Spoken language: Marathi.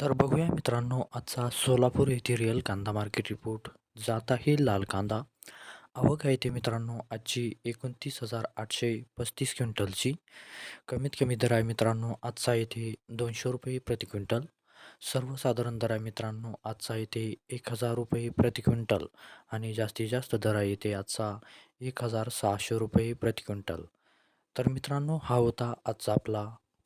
तर बघूया मित्रांनो आजचा सोलापूर येथे रिअल कांदा मार्केट रिपोर्ट जात आहे लाल कांदा. आवक आहे ते मित्रांनो आजची एकोणतीस हजार आठशे पस्तीस क्विंटलची. कमीत कमी दर आहे मित्रांनो आजचा येथे दोनशे रुपये प्रति क्विंटल. सर्वसाधारण दर आहे मित्रांनो आजचा येथे एक हजार रुपये प्रति क्विंटल. आणि जास्तीत जास्त दर आहे येथे आजचा एक हजार सहाशे रुपये प्रति क्विंटल. तर मित्रांनो हा होता आजचा आपला